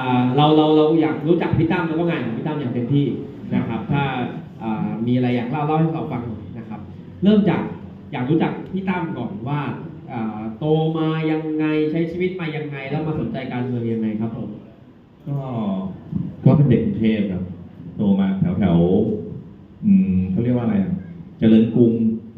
อ่าเราเราเราอยากรู้จักพี่ตั้มแล้วก็งานของพี่ตั้มอย่างเต็มที่นะครับ ถ้าอ่ามีอะไรอยากเล่าเล่าให้เราฟังหน่อยนะครับ เริ่มจากอยากรู้จักพี่ตั้มก่อนว่าอ่าโตมายังไงใช้ชีวิตมายังไง แล้วมาสนใจการเมืองยังไงครับผมก็ก็เป็นเด็กกรุงเทพครับ โตมาแถวแถวๆอืมเขาเรียกว่าอะไรอะเจริญกรุง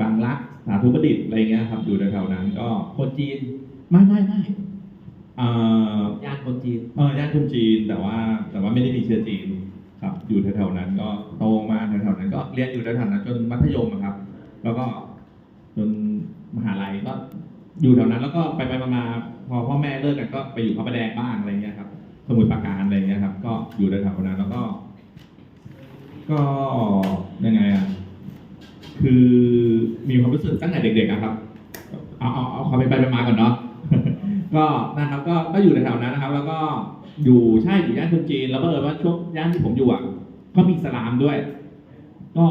บางรักสาธุประดิษฐ์อะไรเงี้ยครับอยู่แถวๆนั้นก็คนจีนไม่ไม่ไม่ อ่าย่านคนจีนเออย่านคนจีนแต่ว่าแต่ว่าไม่ได้มีเชื้อจีนครับอยู่แถวๆนั้นก็โตมาแถวๆนั้นก็เรียนอยู่แถวๆนั้นจนมัธยมอะครับ แล้วก็จนมหาลัยก็อยู่แถวนั้น แล้วก็ไปไปๆมาๆพอพ่อแม่เลิกกันก็ไปอยู่พระประแดงบ้างอะไรเงี้ยครับสมุทรปราการอะไรเงี้ยครับ ก็อยู่แถวๆนั้นแล้วก็ ก็ยังไงอะคือมีความรู้สึกตั้งแต่เด็กๆอะครับ เอาเอาเอาความเป็นไปเป็นมาก่อนเนาะ ก็นะครับก็ก็อยู่แถวๆนั้นนะครับ แล้วก็อยู่ใช่อยู่ย่านคนจีนแล้วก็เออว่าช่วงย่านที่ผมอยู่อะก็มีสลามด้วย ก็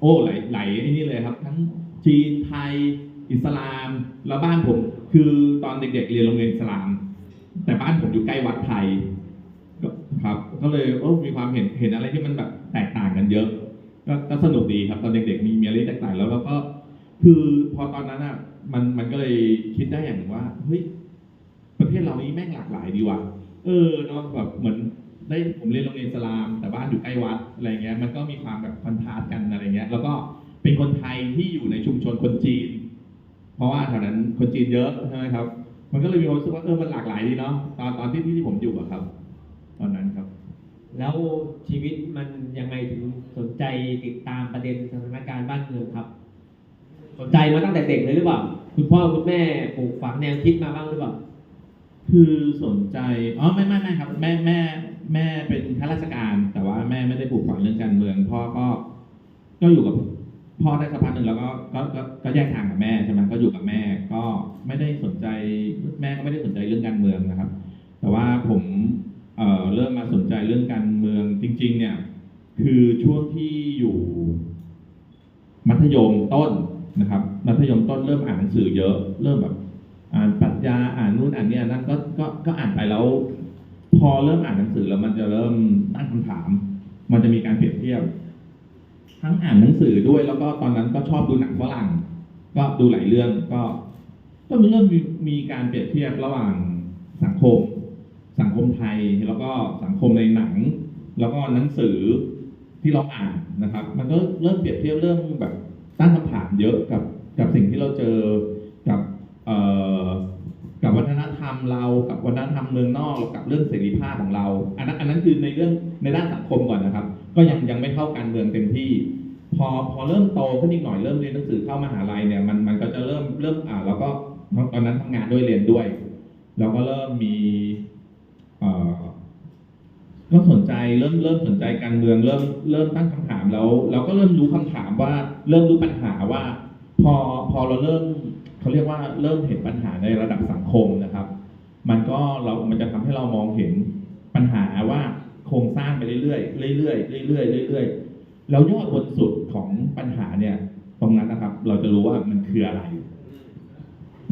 โอ้หลายหลายไอ้นี่เลยครับ ทั้งจีนไทยอิสลาม แล้วบ้านผม คือตอนเด็กๆเรียนโรงเรียนอิสลาม แต่บ้านผมอยู่ใกล้วัดไทยก็ครับ ก็เลยโอ้มีความเห็นเห็นอะไรที่มันแบบแตกต่างกันเยอะก็ก็สนุกดีครับ ตอนเด็กๆมีมีอะไรแตกต่างแล้วแล้วก็ คือพอตอนนั้นอะมันมันก็เลยคิดได้อย่างว่าเฮ้ย ประเทศเรานี้แม่งหลากหลายดีว่ะเออเนาะแบบเหมือนได้ผมเรียนโรงเรียนสลาม แต่บ้านอยู่ใกล้วัดอะไรเงี้ยมันก็มีความแบบคอนทราสต์กันอะไรเงี้ย แล้วก็เป็นคนไทยที่อยู่ในชุมชนคนจีน เพราะว่าแถวนั้นคนจีนเยอะใช่ไหมครับ มันก็เลยมีความรู้สึกว่าเออมันหลากหลายดีเนาะตอนตอนที่ที่ที่ผมอยู่อะครับ ตอนนั้นครับ แล้วชีวิตมันยังไงถึงสนใจติดตามประเด็นสถานการณ์บ้านเมืองครับ สนใจมาตั้งแต่เด็กเลยหรือเปล่าคุณพ่อคุณแม่ปลูกฝังแนวคิดมาบ้างหรือเปล่า คือสนใจ อ๋อไม่ไม่ไม่ครับ แม่แม่แม่เป็นข้าราชการ แต่ว่าแม่ไม่ได้ปลูกฝังเรื่องการเมือง พ่อก็ก็อยู่กับพ่อได้สักพักหนึ่งแล้วก็ก็ก็ก็แยกทางกับแม่ใช่ไหมก็อยู่กับแม่ ก็ไม่ได้สนใจแม่ก็ไม่ได้สนใจเรื่องการเมืองนะครับ แต่ว่าผมเอ่อเริ่มมาสนใจเรื่องการเมืองจริง ๆ เนี่ย คือช่วงที่อยู่ มัธยมต้นนะครับ มัธยมต้นเริ่มอ่านหนังสือเยอะ เริ่มแบบ อ่านปรัชญาอ่านนู่นอ่านนี่นั่นก็ก็ก็อ่านไปแล้ว พอเริ่มอ่านหนังสือแล้วมันจะเริ่มตั้งคำถาม มันจะมีการเปรียบเทียบ ทั้งอ่านหนังสือด้วยแล้วก็ตอนนั้นก็ชอบดูหนังฝรั่งก็ดูหลายเรื่องก็ ก็เริ่มมีมีการเปรียบเทียบระหว่างสังคม สังคมไทยแล้วก็สังคมในหนัง แล้วก็หนังสือที่เราอ่านนะครับ มันก็เริ่มเปรียบเทียบเริ่มแบบตั้งคำถามเยอะกับกับสิ่งที่เราเจอ รมเรากับวัฒนธรรมเมืองนอกกับเรื่องเสรีภาพของเรา อันนั้นอันนั้นคือในเรื่องในด้านสังคมก่อนนะครับ ก็ยังยังไม่เข้าการเมืองเต็มที่ พอพอเริ่มโตขึ้นอีกหน่อยเริ่มเรียนหนังสือเข้ามหาลัยเนี่ยมันมันก็จะเริ่มเริ่มอ่านแล้วก็ตอนนั้นทำงานด้วยเรียนด้วยเราก็เริ่มมีเอ่อก็สนใจเริ่มเริ่มสนใจการเมืองเริ่มเริ่มตั้งคำถามแล้วเราก็เริ่มรู้คำถามว่า เริ่มรู้ปัญหาว่า พอพอเราเริ่มเขาเรียกว่าเริ่มเห็นปัญหาในระดับสังคมน ก็เรามันจะทำให้เรามองเห็นปัญหาว่าโครงสร้างไปเรื่อยๆเรื่อยๆเรื่อยๆเรื่อยๆแล้วยอดบนสุดของปัญหาเนี่ย ตรงนั้นนะครับ เราจะรู้ว่ามันคืออะไร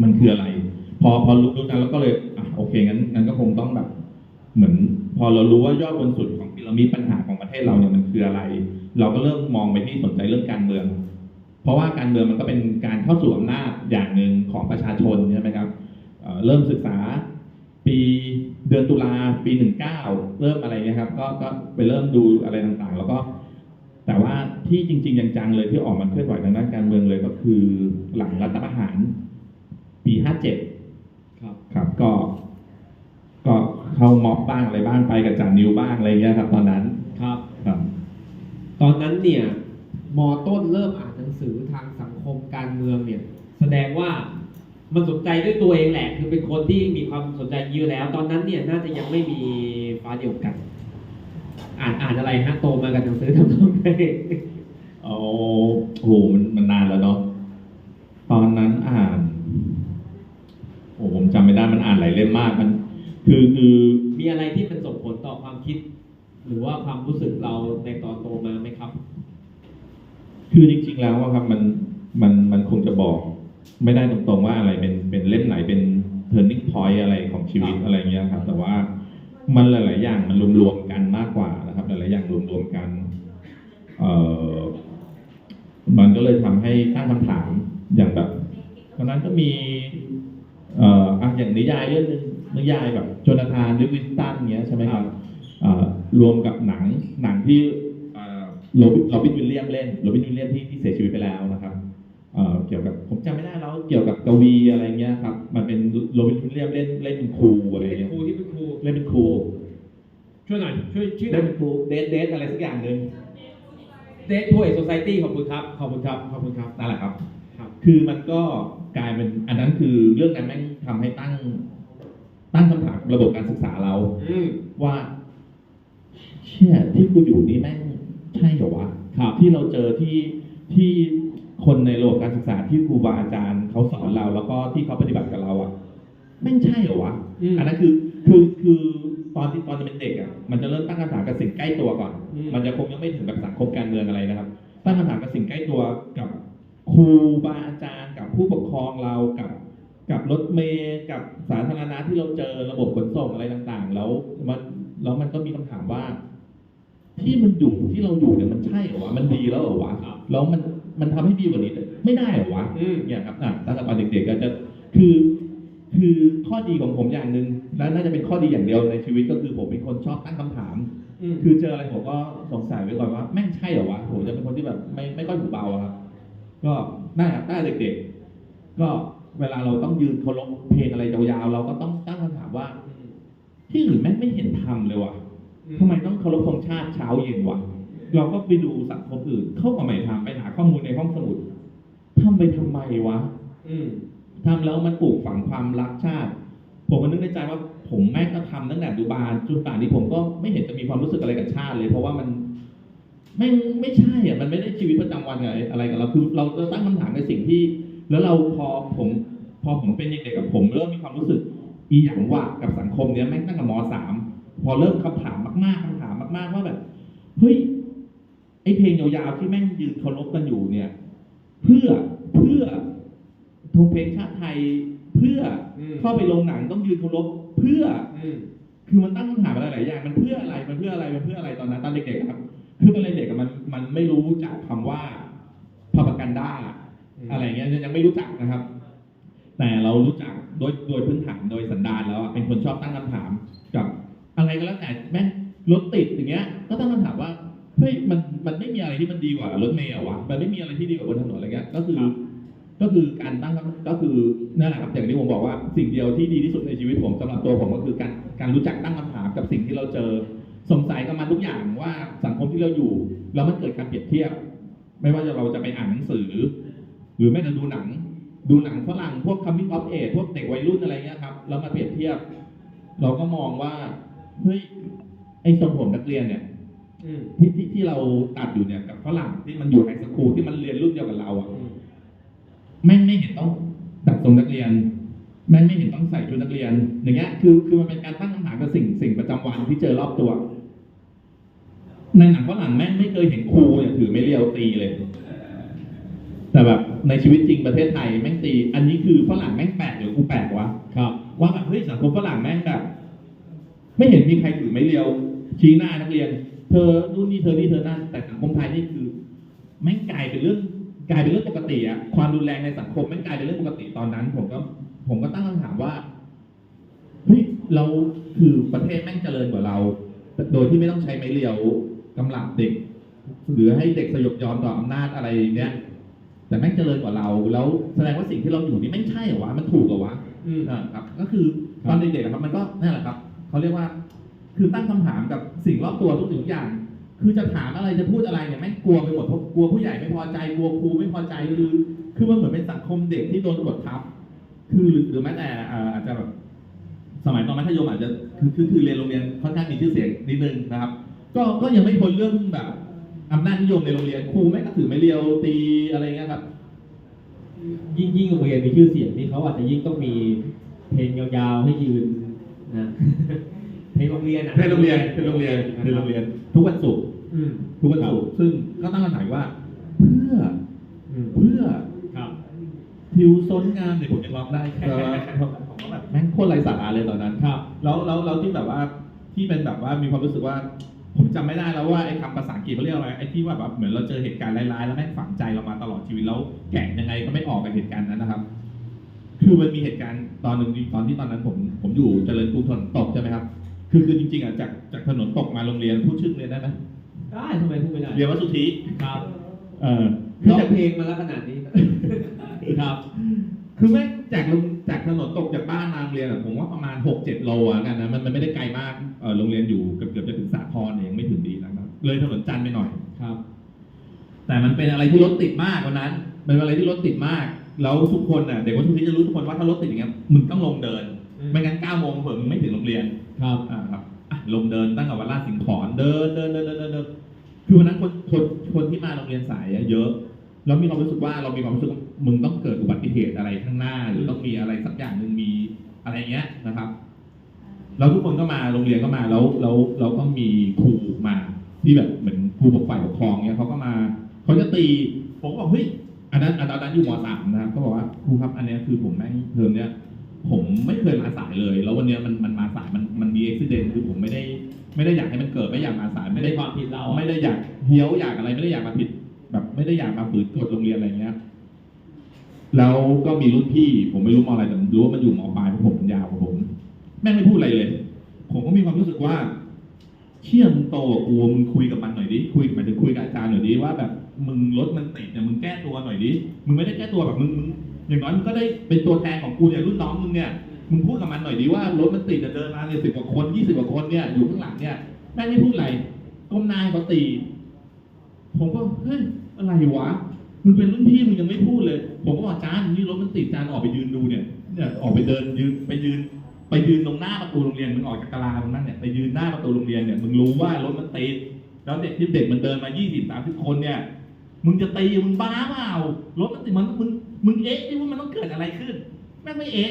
มันคืออะไร พอพอรู้รู้นั้นแล้วก็เลยอะโอเคงั้นงั้นก็คงต้องแบบ เหมือน พอเรารู้ว่ายอดบนสุดของพีระมิดปัญหาของประเทศเราเนี่ยมันคืออะไร เราก็เริ่มมองไปที่สนใจเรื่องการเมือง เพราะว่าการเมืองมันก็เป็นการเข้าสู่อำนาจอย่างหนึ่งของประชาชนใช่ไหมครับเเริ่มศึกษา ปีเดือนตุลาปีหนึ่งเก้าเริ่มอะไรเงี้ยครับ ก็ก็ไปเริ่มดูอะไรต่างๆ แล้วก็ แต่ว่าที่จริง ๆ จังๆเลยที่ออกมาเคลื่อนไหวทางด้านการเมืองเลยก็คือหลังรัฐประหาร ปีห้าเจ็ดครับครับก็ ก็เข้าม็อบบ้างอะไรบ้างไปกับจานิวบ้างอะไรเงี้ยครับ ตอนนั้นครับครับ ตอนนั้นเนี่ยมอต้นเริ่มอ่านหนังสือทางสังคมการเมืองเนี่ย แสดงว่า มันสนใจด้วยตัวเองแหละ คือเป็นคนที่มีความสนใจเยอะแล้ว ตอนนั้นเนี่ยน่าจะยังไม่มีฟ้าเดียวกัน อ่านอ่านอะไรฮะโตมากับหนังสือทำนองไหนเอาโหมันมันนานแล้วเนาะตอนนั้นอ่านโอ้ผมจำไม่ได้มันอ่านหลายเล่มมากมัน คือคือมีอะไรที่มันส่งผลต่อความคิด หรือว่าความรู้สึกเราในตอนโตมาไหมครับ คือจริง ๆ แล้วอะครับมันมันมันคงจะบอก ไม่ได้ตรงๆว่าอะไรเป็นเป็นเล่มไหนเป็น turning point อะไรของชีวิตครับอะไรเงี้ยครับ แต่ว่ามันหลาย ๆ อย่างมันรวมๆกันมากกว่านะครับ หลาย ๆ อย่างรวมๆกันเอ่อมันก็เลยทำให้ตั้งคำถามอย่างแบบตอนนั้นก็มีเอ่ออะอย่างนิยายเรื่องหนึงนิยายแบบโจนาธานลิวินสตันเงี้ยใช่ไหมครับเอ่อรวมกับหนังหนังที่เอ่อโรบินโรบินวิลเลียมเล่นโรบินวิลเลียมที่ที่เสียชีวิตไปแล้วนะครับ เอ่อเกี่ยวกับผมจำไม่ได้แล้วเกี่ยวกับกวีอะไรเงี้ยครับ มันเป็นโรบินวิลเลียมเล่นเล่นเป็นครูอะไรเป็นเงี้ยครูที่เป็นครูเล่นเป็นครูช่วยหน่อยช่วยชื่อหน่เล่อนยเป็นครูเดทเดทอะไรสักอย่างหนึ่งเดทพูเอสโซไซตี้ขอบคุณครับขอบคุณครับขอบคุณครับนั่นแหละครับครับคือมันก็กลายเป็นอันนั้นคือเรื่องนั้นแม่งทำให้ตั้ง ตั้งคำถามระบบการศึกษาเราอืมว่าเชี่ยที่กูอยู่นี่แม่งใช่เหรอวะครับที่เราเจอที่ที่ คนในระบบการศึกษาที่ครูบาอาจารย์เขาสอนเรา แล้วก็ที่เขาปฏิบัติกับเราอะแม่งใช่เหรอวะอืม อันนั้นคือคือคือตอนที่ตอนจะเป็นเด็กอะมันจะเริ่มตั้งคำถามกับสิ่งใกล้ตัวก่อน อืม มันจะคงยังไม่ถึงแบบสังคมการเมืองอะไรนะครับ ตั้งคำถามกับสิ่งใกล้ตัวกับครูบาอาจารย์กับผู้ปกครองเรากับ กับรถเมย์กับสาธารณะที่เราเจอระบบขนส่งอะไรต่างๆ แล้วมันแล้วมันก็มีคำถามว่า ที่มันอยู่ที่เราอยู่เนี่ยมันใช่เหรอวะมันดีแล้วเหรอวะครับแล้วมัน มันทำให้ดีกว่านี้ไม่ได้เหรอวะอืมเนี่ยครับอะตั้งแต่ตอนเด็กๆก็จะคือคือข้อดีของผมอย่างหนึ่งและน่าจะเป็นข้อดีอย่างเดียวในชีวิตก็คือผมเป็นคนชอบตั้งคำถามอืมคือเจออะไรผมก็สงสัยไว้ก่อนว่าแม่งใช่เหรอวะผมจะเป็นคนที่แบบไม่ไม่ค่อยหูเบาอะครับก็น่าตั้งแต่เด็ก ๆ ก็เวลาเราต้องยืนเคารพเพลงอะไรยาวๆเราก็ต้องตั้งคำถามว่า ที่อื่นแม่งไม่เห็นทำเลยว่ะทำไมต้องเคารพธงชาติเช้าเย็นวะเราก็ไปดูสังคมอื่นเข้ากับใหม่ทำไปหา ข้อมูลในห้องสมุดทำไปทำไมวะอืมทำแล้วมันปลูกฝังความรักชาติ ผมก็นึกในใจว่าผมแม่งก็ทำตั้งแต่อนุบาลจนป่านนี้ผมก็ไม่เห็นจะมีความรู้สึกอะไรกับชาติเลย เพราะว่ามันแม่งไม่ใช่อะมันไม่ได้ชีวิตประจำวันอะไรอะไรกับเราคือเราเราตั้งคำถามในสิ่งที่ แล้วเราพอผมพอผมเป็นเด็กๆกับผม เริ่มมีความรู้สึกอีหยังว่ากับสังคมเนี้ยแม่งตั้งแต่มสามพอเริ่มคำถามมากๆคำถามมาก ๆว่าแบบเฮ้ย ไอเพลงยาวๆที่แม่งยืนเคารพกันอยู่เนี่ย เพื่อเพื่อทงเพลงชาติไทย เพื่ออืมเข้าไปลงหนังต้องยืนเคารพเพื่อ อืม คือมันตั้งคำถามอะไรหลายอย่างมันเพื่ออะไรมันเพื่ออะไรมันเพื่ออะไรตอนนั้นตอนเด็กๆอะครับ คือตอนเด็กๆอะมันมันไม่รู้จักคำว่าพาปกันด้าอะไรเงี้ยยังไม่รู้จักนะครับ แต่เรารู้จักโดยโดยพื้นฐานโดยสันดานแล้วอะเป็นคนชอบตั้งคำถามกับอะไรก็แล้วแต่แม่งรถติดอย่างเงี้ย ก็ตั้งคำถามว่า เฮ้ยมันมันไม่มีอะไรที่มันดีกว่ารถเมล์เหรอวะมันไม่มีอะไรที่ดีกว่าบนถนนอะไรเงี้ยก็คือครับก็คือการตั้งคำก็คือนั่นแหละครับอย่างที่ผมบอกว่าสิ่งเดียวที่ดีที่สุดในชีวิตผมสำหรับตัวผมก็คือการการรู้จักตั้งคำถามกับสิ่งที่เราเจอสงสัยกับมันทุกอย่างว่าสังคมที่เราอยู่แล้วมันเกิดการเปรียบเทียบ ไม่ว่าจะเราจะไปอ่านหนังสือ หรือแม้แต่ดูหนัง ดูหนังฝรั่งพวก coming of age พวกเด็กวัยรุ่นอะไรเงี้ยครับแล้วมาเปรียบเทียบ เราก็มองว่าเฮ้ยไอ้ทรงผมนักเรียนเนี่ยอืม ที่ที่ที่เราตัดอยู่เนี่ยกับฝรั่งที่มันอยู่ไฮสคูลที่มันเรียนรุ่นเดียวกับเราอะอืมแม่งไม่เห็นต้องตัดทรงนักเรียนแม่งไม่เห็นต้องใส่ชุดนักเรียน อย่างเงี้ยคือคือมันเป็นการตั้งคำถามกับสิ่งสิ่งประจำวันที่เจอรอบตัว ในหนังฝรั่งแม่งไม่เคยเห็นครูเนี่ยถือไม่เรียวตีเลย แต่แบบในชีวิตจริงประเทศไทยแม่งตี อันนี้คือฝรั่งแม่งแปลกหรือกูแปลกวะครับว่าแบบเฮ้ยสังคมฝรั่งแม่งแบบ ไม่เห็นมีใครถือไม่เรียวชี้หน้านักเรียน เธอนู่นนี่เธอนี่เธอนั่นแต่สังคมไทยนี่คือแม่งกลายเป็นเรื่องกลายเป็นเรื่องปกติอะความรุนแรงในสังคมแม่งกลายเป็นเรื่องปกติตอนนั้น ผมก็ผมก็ตั้งคำถามว่าเฮ้ยเราคือประเทศแม่งเจริญกว่าเรา โดยที่ไม่ต้องใช้ไม้เรียวกำลังเด็ก หรือให้เด็กสยบยอมต่ออำนาจอะไรเนี้ยแต่แม่งเจริญกว่าเรา แล้วแสดงว่าสิ่งที่เราอยู่นี่แม่งใช่เหรอวะมันถูกเหรอวะอืมอ่าครับ ก็คือตอนเด็กๆอะครับ มันก็นั่นแหละครับเขาเรียกว่า คือตั้งคำถามกับสิ่งรอบตัวทุกสิ่งทุกอย่าง คือจะถามอะไรจะพูดอะไรเนี่ยแม่งกลัวไปหมดกลัวผู้ใหญ่ไม่พอใจกลัวครูไม่พอใจคือคือมันเหมือนเป็นสังคมเด็กที่โดนกดทับ คือหรือแม้แต่อาจจะแบบสมัยตอนมัธยมอาจจะคือคือคือเรียนโรงเรียนค่อนข้างมีชื่อเสียงนิดนึงนะครับ ก็ก็ยังไม่พ้นเรื่องแบบอำนาจนิยมในโรงเรียนครูแม่งก็ถือไม่เรียวตีอะไรเงี้ยครับ ยิ่งยิ่งโรงเรียนมีชื่อเสียงนี่เขาอาจจะยิ่งต้องมีเพลงยาวๆให้ยืนนะ เพลงโรงเรียนอะในโรงเรียนเป็นโรงเรียนเป็นโรงเรียน ทุกวันศุกร์อืมทุกวันศุกร์ซึ่งก็ตั้งคำถามว่า เพื่ออืมเพื่อครับ ทิวซ้นงามเนี่ยผมยังร้องได้แต่ว่าผมก็แบบแม่งโคตรไร้สาระเลยตอนนั้นครับ แล้วแล้วแล้วที่แบบว่าที่เป็นแบบว่ามีความรู้สึกว่า ผมจำไม่ได้แล้วว่าไอ้คำภาษาอังกฤษเขาเรียกอะไรไอ้ที่ว่าแบบเหมือนเราเจอเหตุการณ์ร้ายๆแล้วแม่งฝังใจเรามาตลอดชีวิตแล้วแก่งยังไงก็ไม่ออกกับเหตุการณ์นั้นนะครับ คือมันมีเหตุการณ์ตอนหนึ่งตอนที่ตอนนั้นผมผมอยู่เจริญกรุงถนนตกใช่ไหมครับ คือคือจริงๆอะจากจากถนนตกมาโรงเรียนพูดชื่อโรงเรียนได้ไหมได้ทำไมพูดไม่ได้เรียนวัดสุทธิครับเออคือจากเพลงมาแล้วขนาดนี้ครับ คือแม่งจากโรงจากถนนตกจากบ้านมาโรงเรียนอะผมว่าประมาณหกเจ็ดโลอะกันนะมันมันไม่ได้ไกลมากเออโรงเรียนอยู่เกือบเกือบจะถึงสาทรเองไม่ถึงดีนะครับ เลยถนนจันทร์ไปหน่อยครับ แต่มันเป็นอะไรที่รถติดมากวันนั้นเป็นอะไรที่รถติดมาก แล้วทุกคนน่ะเด็กวัดสุทธิจะรู้ทุกคนว่าถ้ารถติดอย่างเงี้ยมึงต้องลงเดินอืม ไม่งั้นเก้าโมงเผื่อมึงไม่ถึงโรงเรียนครับ อ่าครับอะลงเดินตั้งแต่วันลาดสิงห์ขอนเดินเดินเดินเดินเดินเดินคือวันนั้นคนคนคนที่มาโรงเรียนสายอะเยอะแล้วมีความรู้สึกว่าเรามีความรู้สึกว่ามึงต้องเกิดอุบัติเหตุอะไรข้างหน้า หรือต้องมีอะไรสักอย่างหนึ่งมีอะไรเงี้ยนะครับแล้วทุกคนก็มาโรงเรียนก็มาแล้วแล้วเราก็มีครูมาที่แบบเหมือนครูปกฝ่ายปกครองเนี้ยเขาก็มาเขาจะตีผมก็บอกเฮ้ยอันนั้นอันนั้นอยู่มสามนะครับก็บอกว่าครูครับอันเนี้ยคือผมแม่งเทอมเนี้ย ผมไม่เคยมาสายเลย แล้ววันเนี้ยมันมันมาสายมันมันมีอุบิเหตุคือผมไม่ได้ไม่ได้อยากให้มันเกิดไม่อยากมาสายไม่ไม่ได้ได้ความผิดเราอะไม่ได้อยากเฮี้ยวอยากอะไรไม่ได้อยากมาผิด แบบไม่ได้อยากมาฝืนกฎโรงเรียนอะไรเงี้ย แล้วก็มีรุ่นพี่ ผมไม่รู้มออะไรแต่ผมรู้ว่ามันอยู่มอปลายเพราะผมมันยาวกว่าผม แม่งไม่พูดอะไรเลย ผมก็มีความรู้สึกว่า เชี่ยมึงโตกว่ากูมึงคุยกับมันหน่อยดิคุยหมายถึงคุยกับอาจารย์หน่อยดิว่าแบบมึงรถมันติดเนี่ยมึงแก้ตัวหน่อยดิมึงไม่ได้แก้ตัวแบบมึงมึง อย่างน้อยมึงก็ได้เป็นตัวแทนของกูเนี่ยรุ่นน้องมึงเนี่ยมึงพูดกับมันหน่อยดิว่ารถมันติดเนี่ยเดินมาเนี่ยสิบกว่าคนยี่สิบกว่าคนเนี่ยอยู่ข้างหลังเนี่ยแม่งไม่พูดอะไรก้มหน้าให้เขาตี ผมก็เฮ้ยอะไรวะมึงเป็นรุ่นพี่มึงยังไม่พูดเลย ผมก็บอกอาจารย์นี่รถมันติดจารย์ออกไปยืนดูเนี่ยเนี่ยออกไปเดินยืนไปยืน ไปยืนตรงหน้าประตูโรงเรียนมึงออกจากกลาตรงนั้นเนี่ยไปยืนหน้าประตูโรงเรียนเนี่ยมึงรู้ว่ารถมันติดแล้วเด็กที่เด็กมันเดินมา20 30คนเนี่ย มึงจะตีมึงบ้าเปล่ารถมันติดมันมึง มึงเอ๊ะดิว่ามันต้องเกิดอะไรขึ้นแม่งไม่เอ๊ะ